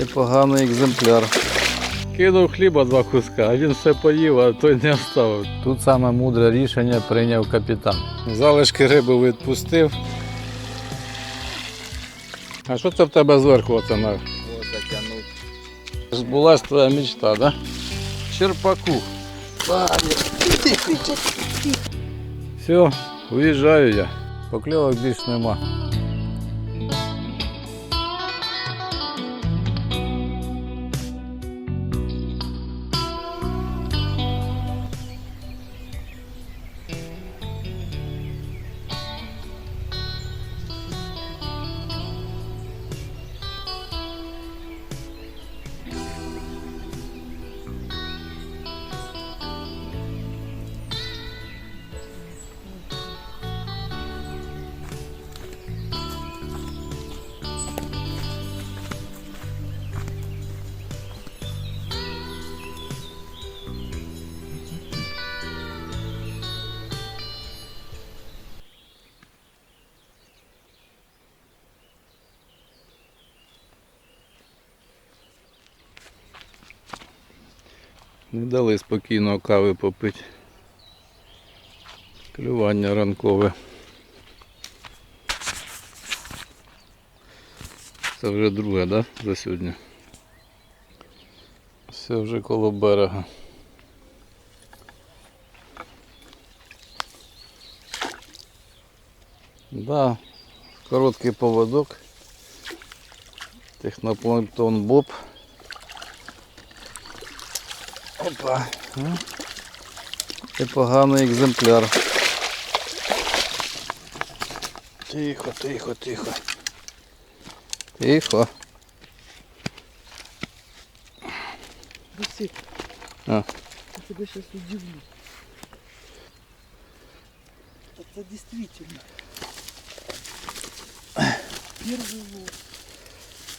Непоганий екземпляр. Кинув хліба два куска, а він все поїв, а той не оставив. Тут саме мудре рішення прийняв капітан. Залишки риби відпустив. А що це в тебе зверху оце? Ось затягнуть. Збулась твоя мечта, да? Черпаку. Все, уїжджаю я. Покльовок більш нема. Не дали спокійно кави попити. Клювання ранкове. Це вже друге, да? За сьогодні. Все вже коло берега. Да, короткий поводок. Технопланктон Боб. Опа. М? Непоганий екземпляр. Тихо, тихо, тихо. Тихо. Василь, А. я тебя сейчас удивлю. Это действительно первый лов.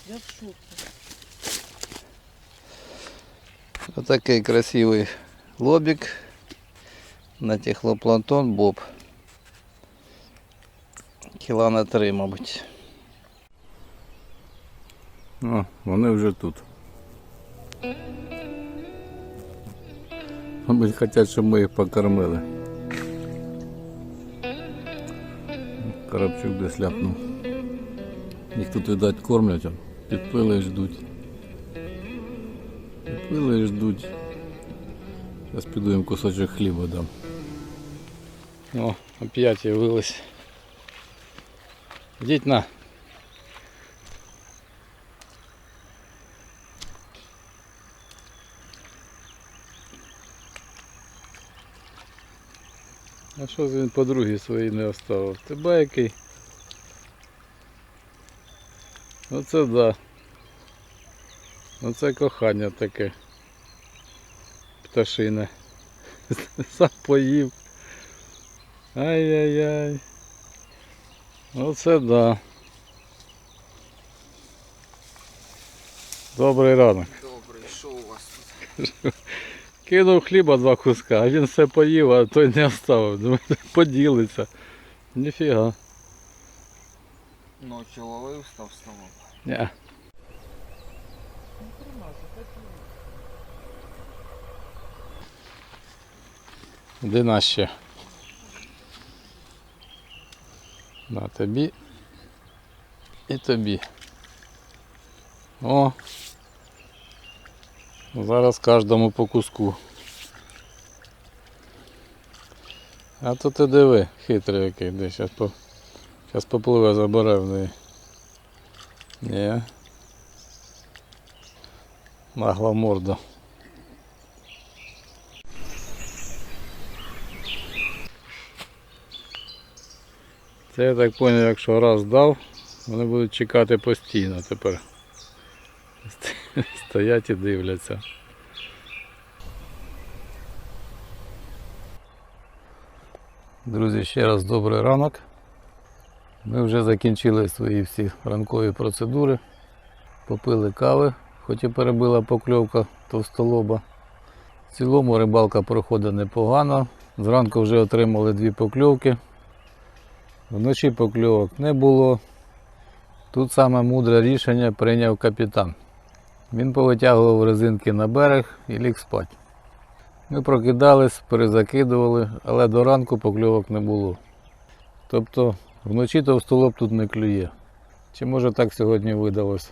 Я в шоке. Отакий красивий лобик на технопланктон Боб. Кіла на три, мабуть. О, вони вже тут. Мабуть, хочуть, щоб ми їх покормили. Коробчук десь ляпнув. Їх тут, видать, кормлять, підпили і ждуть. Підпили і ждуть. Зараз піду їм кусочок хліба дам. О, опять явились. Йдіть на. А що він подруги свої не оставив? Тебе який? Оце да. Оце кохання таке. Пташине. Сам поїв. Ай-яй-яй. Оце да. Добрий ранок. Добрий, що у вас тут? Кинув хліба два куска, а він все поїв, а той не оставив. Думаю, поділиться. Ніфіга. Ночі ловив, став вставав. Де ще? На тобі. І тобі. О. Зараз кожному по куску. А то ти диви, хитрий який, де зараз по... Зараз попливе забере в неї. Ні. Нагла морда. Це я так зрозумів, якщо раз дав, вони будуть чекати постійно тепер. Стоять і дивляться. Друзі, ще раз добрий ранок. Ми вже закінчили свої всі ранкові процедури. Попили кави, хоч і перебила покльовка товстолоба. В цілому рибалка проходить непогано. Зранку вже отримали дві покльовки. Вночі покльовок не було. Тут саме мудре рішення прийняв капітан. Він повитягував резинки на берег і ліг спати. Ми прокидались, перезакидували, але до ранку покльовок не було. Тобто вночі товстолоб тут не клює. Чи може так сьогодні видалось?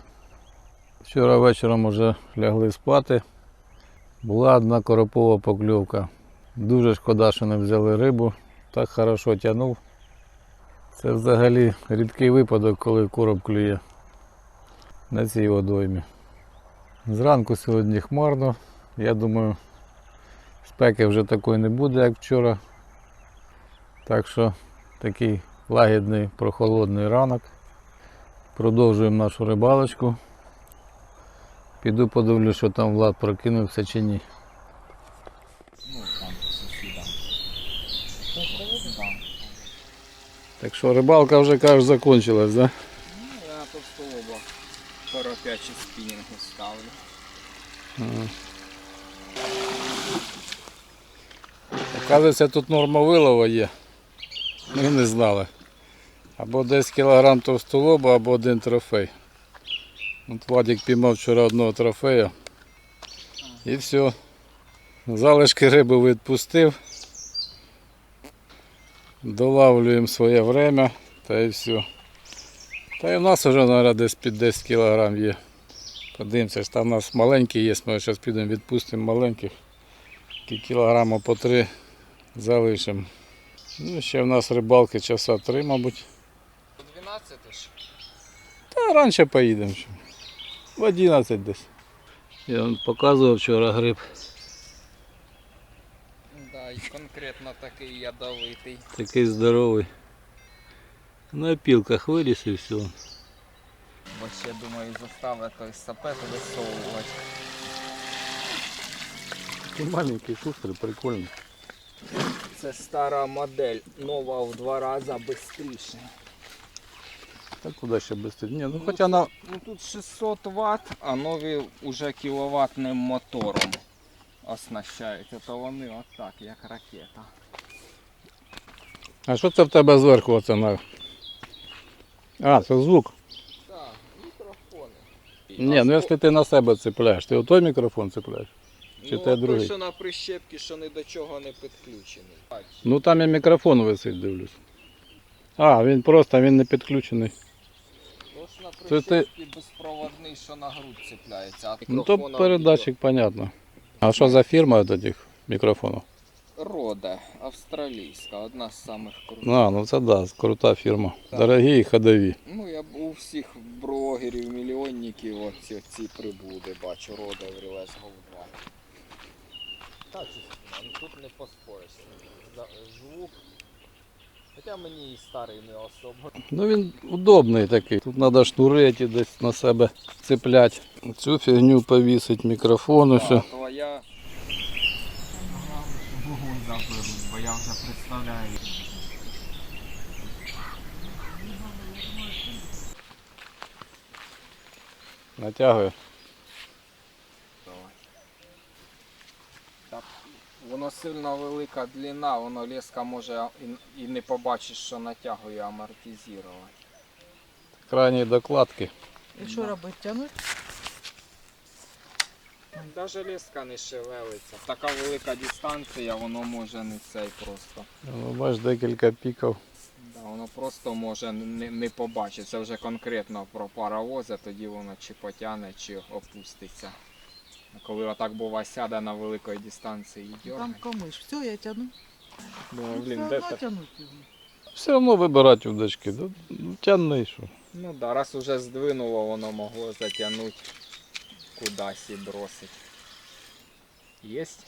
Вчора вечором вже лягли спати. Була одна коропова покльовка. Дуже шкода, що не взяли рибу. Так хорошо тягнув. Це взагалі рідкий випадок, коли короб клює на цій водоймі. Зранку сьогодні хмарно. Я думаю, спеки вже такої не буде, як вчора. Так що такий лагідний прохолодний ранок. Продовжуємо нашу рибалочку. Піду подивлюсь, що там Влад прокинувся чи ні. Ну, там сусідам. Там. Так що рибалка вже кажеш закончилась, да? Ну, я на товстолоба коропячі спінінги ставлю. Оказується, тут норма вилова є. Ми не знали. Або десь кілограм товстолоба, або один трофей. От Владик піймав вчора одного трофея. І все. Залишки риби відпустив. Долавлюємо своє время та і все. Та і в нас вже, мабуть, десь під 10 кілограм є. Подивимося, там у нас маленькі є, ми зараз підемо відпустимо маленьких. Кі- Кілограма по три залишимо. Ну, ще в нас рибалки часа три, мабуть. По 12 ж? Та раніше поїдемо. В 11 десь. Я вам показував вчора гриб. Конкретно такий ядовитий. Такий здоровий. На пілках виліз і все. Бо ще думаю заставити той сапет висовувати. Такий маленький шустрий, прикольний. Це стара модель, нова в два рази швидше. Так куди ще без Ні, ну хоча на. Ну тут 600 Вт, а нові вже кіловатним мотором оснащають. То вони отак, як ракета. А що це в тебе зверху оце на. А, це звук. Так, мікрофони. Ні, ну якщо ти на себе цепляєш, ти отой мікрофон цепляєш. чи ну, те другий? що на прищепці, що ні до чого не підключений. Ну там і мікрофон висить, дивлюсь. А, він просто він не підключений. Ну ж на Це ти- безпроводний, що на грудь цепляється. А Ну то передатчик, понятно. А що за фірма от этих мікрофонів? Рода, австралійська, одна з самих крутих. А, ну це да, крута фірма. Так. Дорогі і ходові. Ну, я у всіх брогерів, мільйонників оці, ці прибуде, бачу, рода в Рілес 2. Так, ну, тут не поспориш. Звук. Хоча мені і старий не особо. Ну він удобний такий. Тут треба шнури ті десь на себе цепляти. Цю фігню повісить мікрофон, усе. Вогонь заберуть, бо я вже представляю. Натягує. Давай. Так, воно сильно велика длина, воно леска може і, не побачиш, що натягує амортизувати. Крайні докладки. І що робити? Тянуть? Навіть леска не шевелиться. Така велика дистанція, воно може не цей просто. Ну, бач, декілька піків. Да, воно просто може не, не побачити. Це вже конкретно про паровози, тоді воно чи потягне, чи опуститься. Коли отак бува сяде на великій дистанції і Там дергає. комиш. Все, я тяну. Думаю, Ну, блін, все де одно тянуть його. Все одно вибирати удочки. Ну, ну, Тягни що. Ну да, раз уже здвинуло, воно могло затягнути кудись і бросить. Єсть?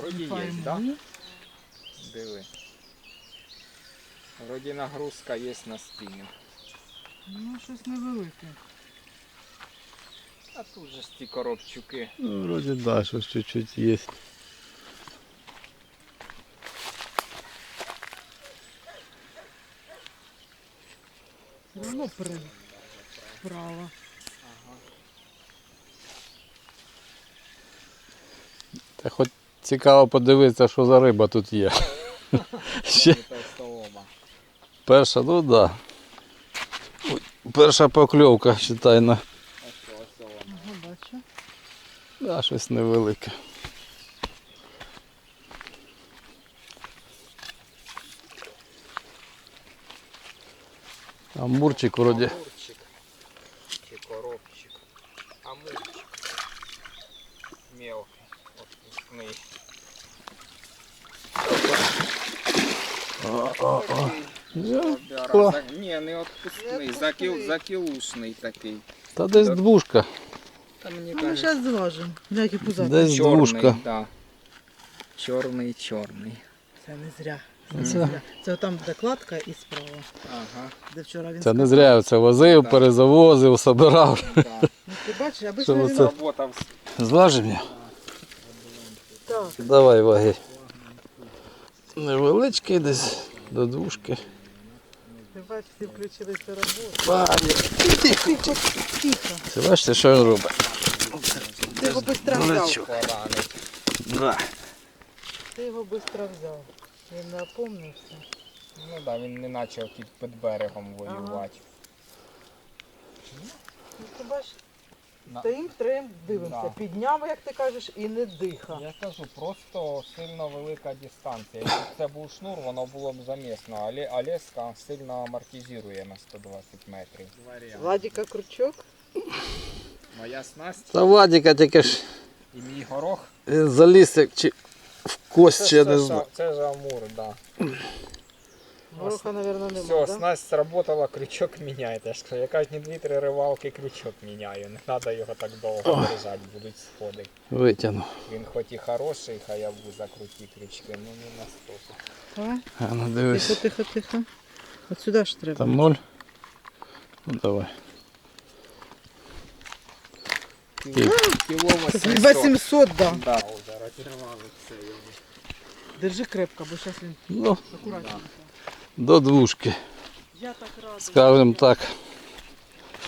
Вроді є, Пойму. да? Диви. Вроді нагрузка є на спінінг. Ну, щось невелике. А тут же ж ті коробчуки. Ну, вроді да, щось чуть-чуть є. Все одно при... Право. Та хоч цікаво подивитися, що за риба тут є. Ще. Перша, ну так. Да. Ой, Перша покльовка, считай, на Ось ось воно. Да, щось невелике. Амурчик вроді. Амурчик. Чи коробчик. Амурчик. Мелкий. Отпускний. О. Ні, не отпускний, закіл, закілушний такий. Та десь двушка. Та мені Ну, ми зараз зважимо. Як пузати. Десь чорний, двушка. Да. Чорний, чорний. Це не зря. Це- Це, зря. це там докладка і справа, Ага. де вчора він Це не зря я це возив, Да. перезавозив, собирав. Да. Ну, ти бачиш, аби Що ж він... оце? Зважимо я? Так, Давай ваги. Невеличкий десь до двушки. ти бачиш, всі включилися в роботу. Пані. Тихо, тихо. Це бачите, що він робить? Ти його швидко взяв. Да. Ти його швидко взяв. Він не опомнився. Ну так, да, він не почав під, під берегом воювати. Ну, ти бачиш, На- стоїм, трем, дивимося. Да. Підняв, як ти кажеш, і не диха. Я кажу, просто сильно велика дистанція. Якщо б це був шнур, воно було б замісно, але а леска сильно амортизує на 120 метрів. Владіка крючок. Моя снасть Та Вадіка тільки ж і мій горох. він заліз як чи в кость, чи я не це, знаю. це ж амур, да. Гороха, мабуть, нема, Все, да? снасть сработала, крючок міняєте. Я ж кажу, Я кожні 2-3 ривалки крючок міняю. Не треба його так довго держати, будуть сходи. Витягну. Він хоч і хороший, хаябуза круті крючки, ну не настільки. Давай. А ну Тихо, дивись. тихо, тихо. От сюди ж треба. Там ноль. Ну давай. Кіло 800. 800, да. Да, вже розірвали все його. Держи крепко, бо зараз він Ну, акуратненько. до двушки. Я так рада. Скажем так.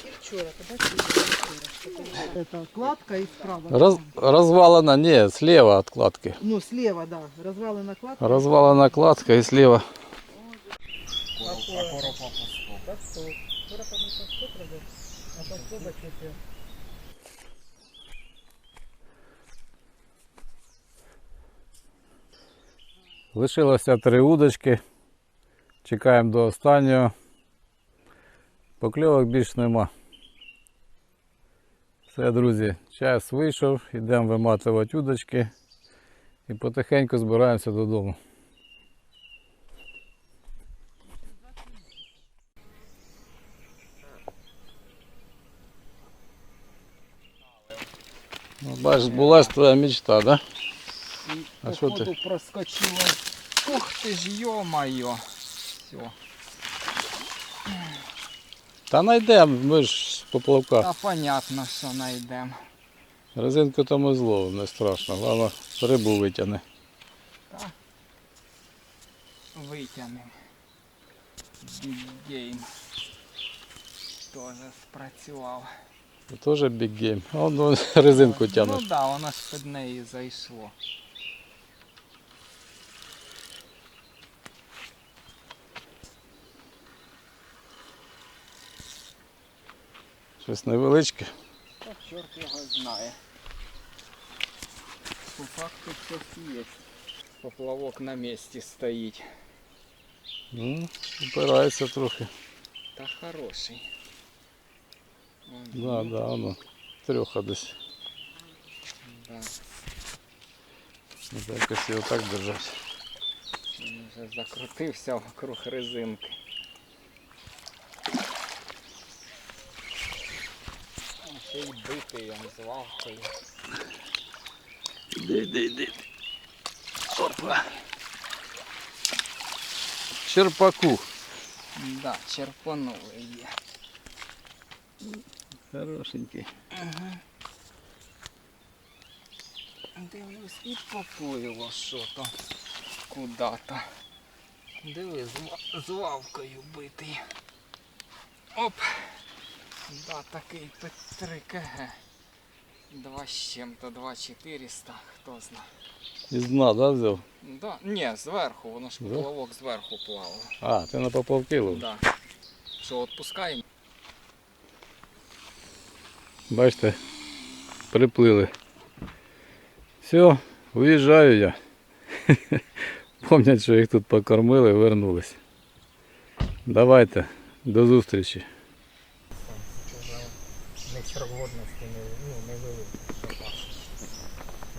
І вчора, ти бачиш, і вчора. Это кладка і справа. Роз, розвалена, не, слева от кладки. Ну, слева, да. Розвалена кладка. Розвалена кладка і слева. А коропа пусто. Так, що, вчора там не так що треба, а так що бачите. Лишилося три удочки. Чекаємо до останнього. Покльовок більш нема. Все, друзі, час вийшов, йдемо виматувати удочки і потихеньку збираємося додому. Ну, була ж твоя мечта, да? І А походу проскочило. Ух ти ж, йо-моє. Все. Та знайдемо, ми ж з поплавка. Та понятно, що знайдемо. Резинку то ми зловимо, не страшно. Головне, рибу витягне. Витягнемо. Big Game. Тоже спрацював. Big game. А он ну, резинку Ну так, да, воно ж під неї зайшло. Щось невеличке. Та чорт його знає. По факту щось є. Поплавок на місці стоїть. Ну, упирається трохи. Та хороший. Вон, Да, да, воно. Трьоха десь. да. Треба якось його так держати. Він вже закрутився вокруг резинки. Ще й битий він з вавкою. Іди, іди, іди. Опа. Черпаку. Да, черпанули є. Хорошенький. Ага. Дивлюсь, і поплило що-то куда-то. Диви, з, вавкою битий. Оп! Да, такий П3 КГ. Два з чим-то, два 400, хто знає. Із дна, да, взяв? Да, ні, зверху, воно ж Да? поплавок зверху плавав. А, ти на поплавки ловиш. Да. Що, відпускаємо? Бачите, приплили Все, виїжджаю я. Пам'ять, що їх тут покормили, вернулись. Давайте, до зустрічі. Не черводності не, ну, не вели.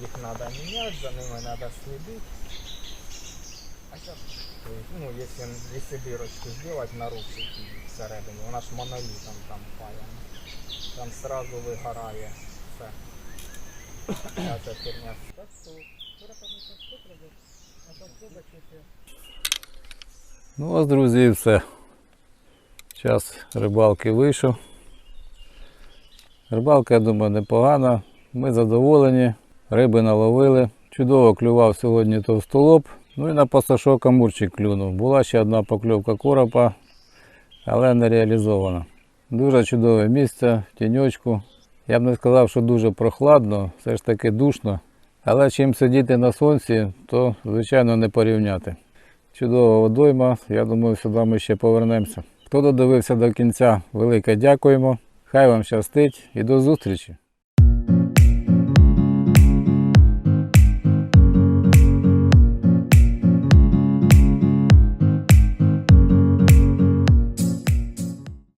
Їх треба міняти, за ними треба слідити. А зараз, ну, якщо, якщо дирочку зробити на руці всередині, вона ж монолітом там паяна. Там сразу вигорає все. А ця херня. А. Ну ось, друзі, все. Час рибалки вийшов. Рибалка, я думаю, непогана. Ми задоволені, риби наловили. Чудово клював сьогодні товстолоб. Ну і на пасашок амурчик клюнув. Була ще одна покльовка коропа, але не реалізована. Дуже чудове місце, тіньочку. Я б не сказав, що дуже прохладно, все ж таки душно. Але чим сидіти на сонці, то звичайно не порівняти. Чудова водойма. Я думаю, сюди ми ще повернемося. Хто додивився до кінця, велике дякуємо. Хай вам щастить і до зустрічі!